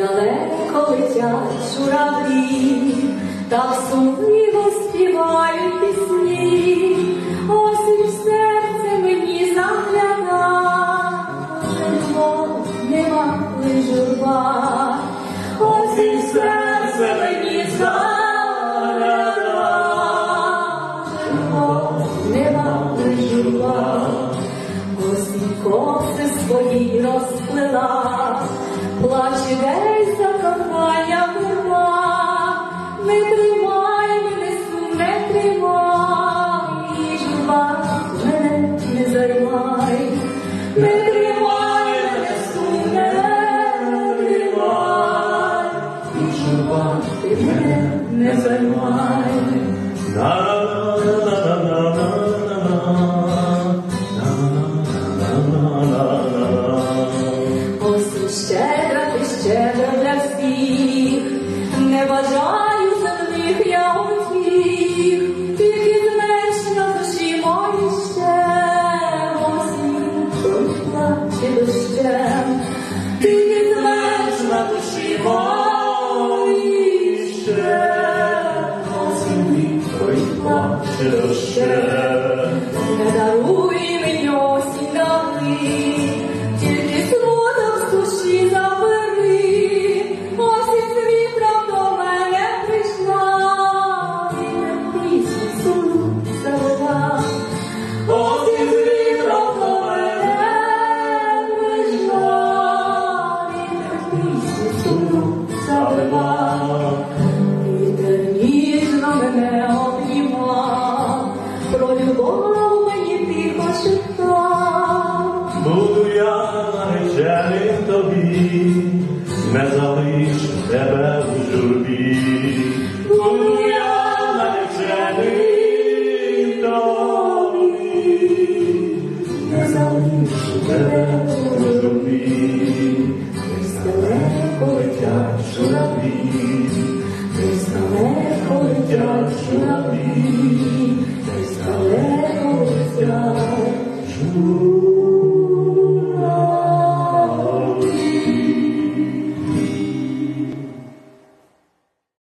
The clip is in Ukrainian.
далеко летять журавлі, так сумливо співають пісні, осінь в серце мені загляда, житло нема лиш журба, осінь в серце мені загляда, житло нема лиш журба. Осінь коси свої розплила, не займай. Ось щедра ти щедра для не бажаю земних я утіх, тільки зменш на душі мої ще осінь, плаче дощем, тільки зменш на душі мої плаче. Не даруй мені дали, тільки смуток з душі забери, осінь з вітром до мене прийшла, і пісню сумну завела. Осінь з вітром. Буду я нареченим тобі, не залишу тебе в журбі. Я нареченим тобі, не залишу тебе в журбі. Десь далеко летять журавлі, десь далеко летять журавлі.